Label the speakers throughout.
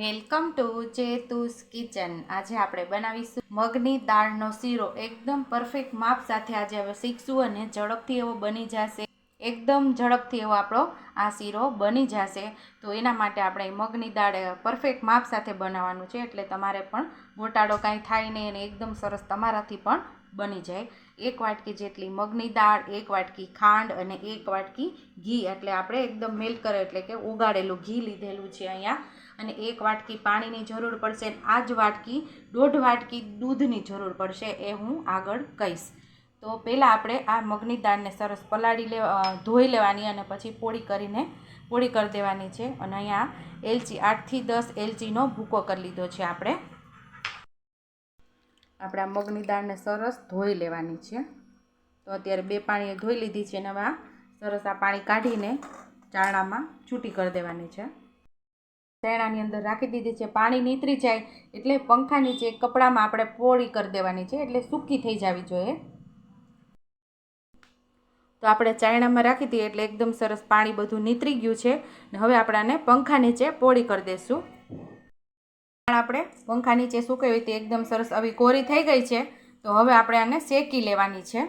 Speaker 1: Welcome to જેતુસ kitchen. આજે આપણે બનાવીશું મગની દાળનો શીરો. એકદમ પરફેક્ટ માપ સાથે આજે હવે શીખશું અને ઝડપથી એવો બની જશે. એકદમ ઝડપથી એવો આપણો આ શીરો બની જશે. તો એના માટે આપણે મગની દાળ પરફેક્ટ માપ સાથે બનાવવાનું છે. એટલે તમારે પણ ગોટાળો કાંઈ થાય નહીં અને એકદમ સરસ તમારાથી પણ બની જાય. એક વાટકી જેટલી મગની દાળ, એક વાટકી ખાંડ અને એક વાટકી ઘી. એટલે આપણે એકદમ મેલ્ટ કરે એટલે કે ઉગાડેલું ઘી લીધેલું છે અહીંયા. અને એક વાટકી પાણીની જરૂર પડશે આ જ વાટકી, દોઢ વાટકી દૂધની જરૂર પડશે એ હું આગળ કહીશ. તો પહેલાં આપણે આ મગની દાળને સરસ પલાળી લે ધોઈ લેવાની અને પછી પોળી કરીને પોળી કરી દેવાની છે. અને અહીંયા એલચી આઠથી દસ એલચીનો ભૂકો કરી લીધો છે આપણે. આપણે આ મગની દાળને સરસ ધોઈ લેવાની છે. તો અત્યારે બે પાણીએ ધોઈ લીધી છે અને હવે સરસ આ પાણી કાઢીને ચાણામાં છૂટી કરી દેવાની છે. ચણાની અંદર રાખી દીધી છે. પાણી નીતરી જાય એટલે પંખા નીચે કપડામાં આપણે પોળી કરી દેવાની છે એટલે સૂકી થઈ જવી જોઈએ. તો આપણે ચાયણામાં રાખી દઈએ એટલે એકદમ સરસ પાણી બધું નીતરી ગયું છે. ને હવે આપણે આને પંખા નીચે પોળી કરી દઈશું પણ આપણે પંખા નીચે સુકાવી હોય તે એકદમ સરસ આવી કોરી થઈ ગઈ છે. તો હવે આપણે આને શેકી લેવાની છે.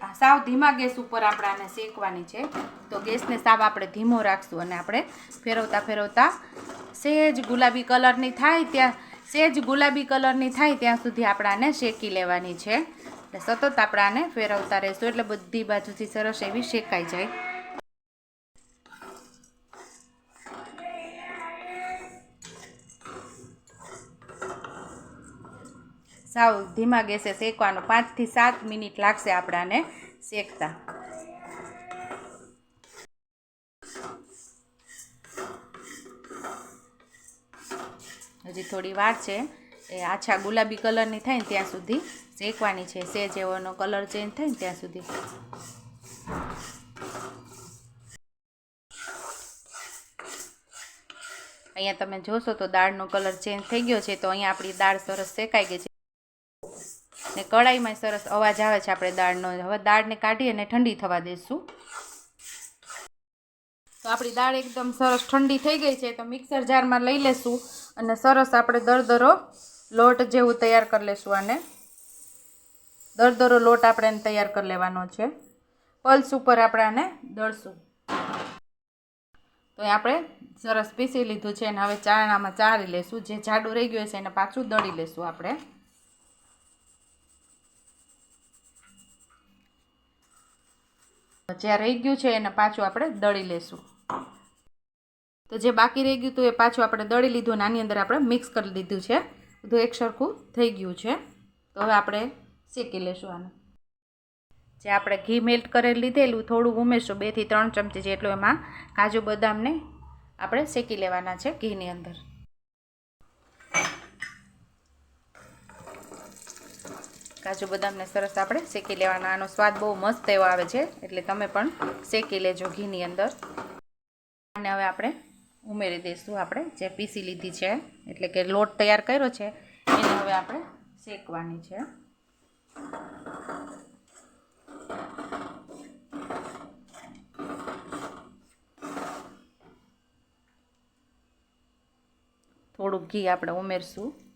Speaker 1: સાવ ધીમા ગેસ ઉપર આપણે આને શેકવાની છે. તો ગેસને સાવ આપણે ધીમો રાખશું અને આપણે ફેરવતા ફેરવતા સહેજ ગુલાબી કલરની થાય ત્યાં સહેજ ગુલાબી કલરની થાય ત્યાં સુધી આપણે આને શેકી લેવાની છે. એટલે સતત આપણે આને ફેરવતા રહીશું. એટલે બધી બાજુથી સરસ એવી શેકાઈ જાય. સાવ ધીમા ગેસે શેકવાનું. પાંચથી સાત મિનિટ લાગશે આપણાને શેકતા. હજી થોડી વાર છે. એ આછા ગુલાબી કલરની થાય ને ત્યાં સુધી શેકવાની છે. સેજ એવોનો કલર ચેન્જ થાય ને ત્યાં સુધી. અહીંયા તમે જોશો તો દાળનો કલર ચેન્જ થઈ ગયો છે. તો અહીંયા આપણી દાળ સરસ શેકાઈ ગઈ છે. ને કઢાઈમાં સરસ અવાજ આવે છે આપણે દાળનો. હવે દાળને કાઢી અને ઠંડી થવા દઈશું તો આપણી દાળ એકદમ સરસ ઠંડી થઈ ગઈ છે, તો મિક્સર જારમાં લઈ લેશું અને સરસ આપણે દરદરો લોટ જેવું તૈયાર કરી લેશું આને. દરદરો લોટ આપણે એને તૈયાર કરી લેવાનો છે. પલ્સ ઉપર આપણે આને દળશું. તો આપણે સરસ પીસી લીધું છે અને હવે ચાણામાં ચાળી લેશું. જે જાડું રહી ગયું છે એને પાછું દળી લેશું આપણે. જ્યાં રહી ગયું છે એને પાછું આપણે દળી લેશું. તો જે બાકી રહી ગયું હતું એ પાછું આપણે દળી લીધું અને આની અંદર આપણે મિક્સ કરી દીધું છે. બધું એક સરખું થઈ ગયું છે. તો હવે આપણે શેકી લેશું આને. જે આપણે ઘી મેલ્ટ કરી લીધેલું, થોડું ઉમેરશું બેથી ત્રણ ચમચી જેટલું એમાં કાજુ બદામને આપણે શેકી લેવાના છે ઘીની અંદર. કાજુ બદામને સરસ આપણે શેકી લેવાના. આનો સ્વાદ બહુ મસ્ત એવો આવે છે. એટલે તમે પણ શેકી લેજો ઘીની અંદર. અને હવે આપણે ઉમેરી દઈશું આપણે. જે પીસી લીધી છે, એટલે કે લોટ તૈયાર કર્યો છે, એને હવે આપણે શેકવાની છે. થોડુંક ઘી આપણે ઉમેરશું.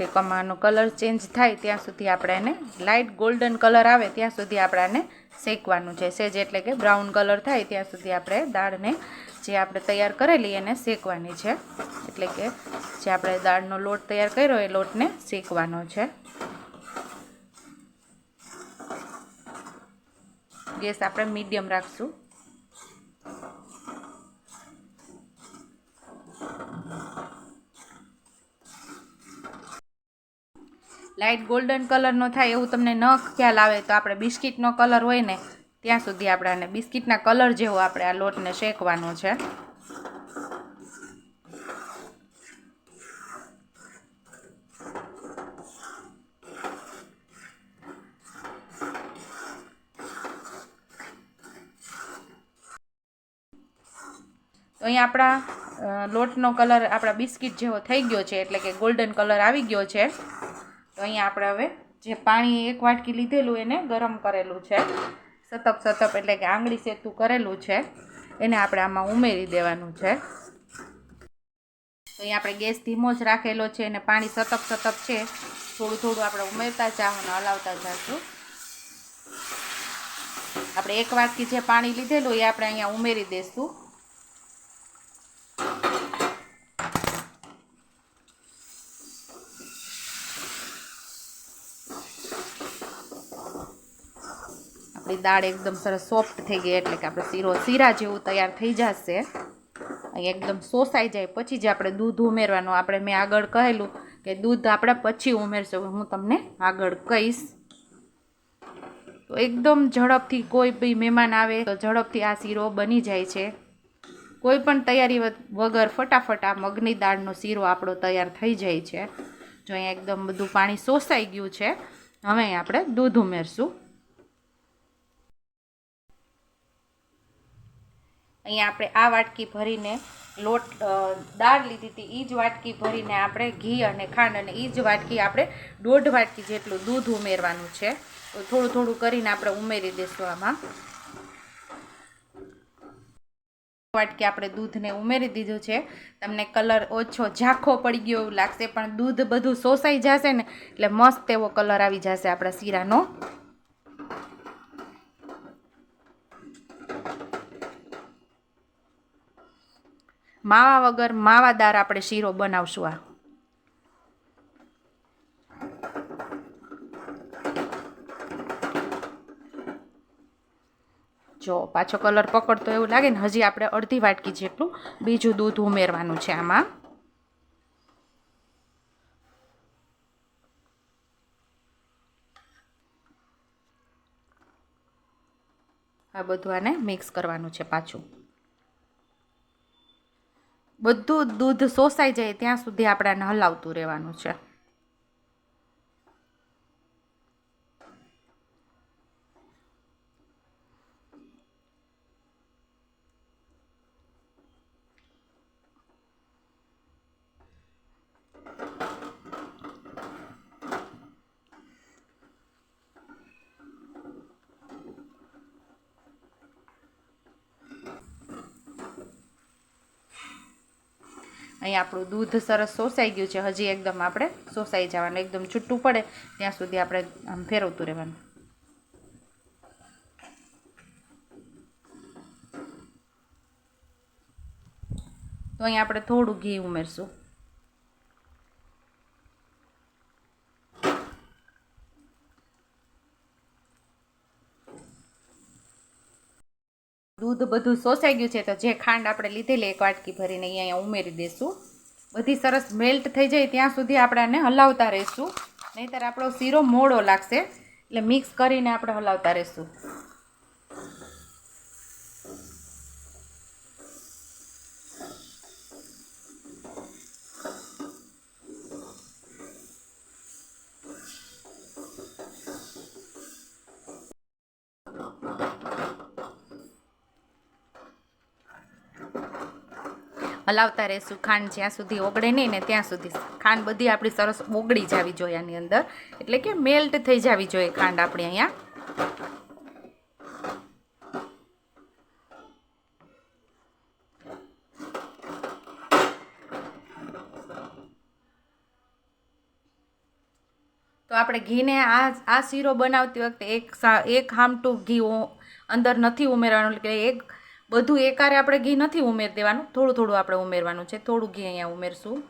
Speaker 1: શેકવામાં કમાનો કલર ચેન્જ થાય ત્યાં સુધી આપણે એને લાઇટ ગોલ્ડન કલર આવે ત્યાં સુધી આપણે આને શેકવાનું છે. સેજ એટલે કે બ્રાઉન કલર થાય ત્યાં સુધી આપણે દાળને જે આપણે તૈયાર કરેલી એને શેકવાની છે. એટલે કે જે આપણે દાળનો લોટ તૈયાર કર્યો એ લોટને શેકવાનો છે. ગેસ આપણે મીડિયમ રાખશું. લાઇટ ગોલ્ડન કલરનો થાય એવું તમને ન ખ્યાલ આવે તો આપણે બિસ્કિટનો કલર હોય ને, ત્યાં સુધી આપણે આને બિસ્કિટના કલર જેવો આપણે આ લોટને શેકવાનો છે. તો અહીં આપણા લોટનો કલર આપણા બિસ્કિટ જેવો થઈ ગયો છે, એટલે કે ગોલ્ડન કલર આવી ગયો છે. તો અહીંયા આપણે હવે જે પાણી એક વાટકી લીધેલું એને ગરમ કરેલું છે. સતપ સતપ એટલે કે આંગળી સેતું કરેલું છે. એને આપણે આમાં ઉમેરી દેવાનું છે. તો અહીં આપણે ગેસ ધીમો જ રાખેલો છે અને પાણી સતપ સતપ છે. થોડું થોડું આપણે ઉમેરતા જાઓ અને હલાવતા જઈશું આપણે એક વાટકી જે પાણી લીધેલું એ આપણે અહીંયા ઉમેરી દઈશું આપણી દાળ એકદમ સરસ સોફ્ટ થઈ ગઈ, એટલે કે આપણે શીરો શીરા જેવું તૈયાર થઈ જશે. એકદમ સોસાઈ જાય, પછી જ આપણે દૂધ ઉમેરવાનું, આપણે મેં આગળ કહેલું કે દૂધ આપણે પછી ઉમેરશું. હું તમને આગળ કહીશ. તો એકદમ ઝડપથી કોઈ બી મહેમાન આવે તો ઝડપથી આ શીરો બની જાય છે. કોઈ પણ તૈયારી વગર ફટાફટ આ મગની દાળનો શીરો આપણો તૈયાર થઈ જાય છે. જો અહીંયા એકદમ બધું પાણી સોસાઈ ગયું છે, હવે આપણે દૂધ ઉમેરશું. અહીંયા આપણે આ વાટકી ભરીને લોટ દાળ લીધી હતી. એ જ વાટકી ભરીને આપણે ઘી અને ખાંડ અને એ જ વાટકી આપણે દોઢ વાટકી જેટલું દૂધ ઉમેરવાનું છે. તો થોડું થોડું કરીને આપણે ઉમેરી દઈશું આમાં. વાટકી આપણે દૂધને ઉમેરી દીધું છે. તમને કલર ઓછો ઝાંખો પડી ગયો એવું લાગશે, પણ દૂધ બધું શોષાઈ જશે ને, એટલે મસ્ત એવો કલર આવી જશે આપણા શીરાનો. માવા વગર માવાદાર આપણે શીરો બનાવશું આ. જો, પાછો કલર પકડતો એવું લાગે ને, હજી આપણે અડધી વાટકી જેટલું બીજું દૂધ ઉમેરવાનું છે આમાં. આ બધું આને મિક્સ કરવાનું છે પાછું. બધું દૂધ શોષાઈ જાય ત્યાં સુધી આપણે આને હલાવતું રહેવાનું છે. અહીં આપણું દૂધ સરસ સોસાઈ ગયું છે. હજી એકદમ આપણે સોસાઈ જવાનું, એકદમ છૂટું પડે, ત્યાં સુધી આપણે આમ ફેરવતું રહેવાનું. તો અહીં આપણે થોડું ઘી ઉમેરશું. દૂધ બધું શોષાઈ ગયું છે, તો જે ખાંડ આપણે લીધેલી એક વાટકી ભરીને અહીંયા ઉમેરી દઈશું બધી સરસ મેલ્ટ થઈ જાય ત્યાં સુધી આપણે આને હલાવતા રહીશું. નહીંતર આપણો શીરો મોડો લાગશે. એટલે મિક્સ કરીને આપણે હલાવતા રહીશું. હલાવતા રહેશું. ખાંડ જ્યાં સુધી ઓગળે નહીં ને ત્યાં સુધી. ખાંડ બધી આપણી સરસ ઓગળી જવી જોઈએ આની અંદર. એટલે કે મેલ્ટ થઈ જવી જોઈએ ખાંડ આપણી અહીંયા. તો આપણે ઘીને આ આ શીરો બનાવતી વખતે એક એક હામટું ઘી અંદર નથી ઉમેરવાનું. એટલે એક બધું એકારે આપણે ઘી નથી ઉમેર દેવાનું. થોડું થોડું આપણે ઉમેરવાનું છે. થોડું ઘી અહીંયા ઉમેરશું.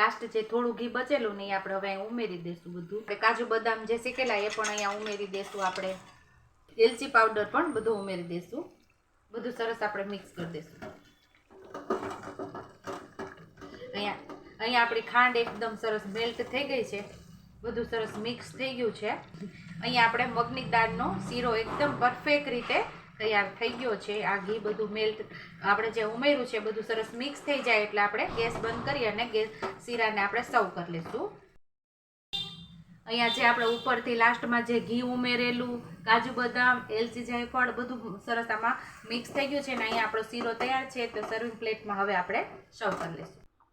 Speaker 1: લાસ્ટ જે થોડું ઘી બચેલું ને એ આપણે હવે ઉમેરી દઈશું બધું. કાજુ બદામ જે શેકેલા એ પણ અહીંયા ઉમેરી દઈશું આપણે. એલચી પાવડર પણ બધું ઉમેરી દઈશું બધું સરસ આપણે મિક્સ કરી દઈશું અહીંયા અહીંયા આપણી ખાંડ એકદમ સરસ મેલ્ટ થઈ ગઈ છે. બધું સરસ મિક્સ થઈ ગયું છે. અહીંયા આપણે મગની દાળનો શીરો એકદમ પરફેક્ટ રીતે તૈયાર થઈ ગયો છે. આ ઘી બધું મેલ્ટ આપણે જે ઉમેર્યું છે બધું સરસ મિક્સ થઈ જાય એટલે આપણે ગેસ બંધ કરી અને ગેસ શીરાને આપણે સર્વ કરી લઈશું અહીંયા જે આપણે ઉપરથી લાસ્ટમાં જે ઘી ઉમેરેલું, કાજુ બદામ, એલચી જાયફળ બધું સરસ આમાં મિક્સ થઈ ગયું છે અને અહીંયા આપણો શીરો તૈયાર છે. તો સર્વિંગ પ્લેટમાં હવે આપણે સર્વ કરી લઈશું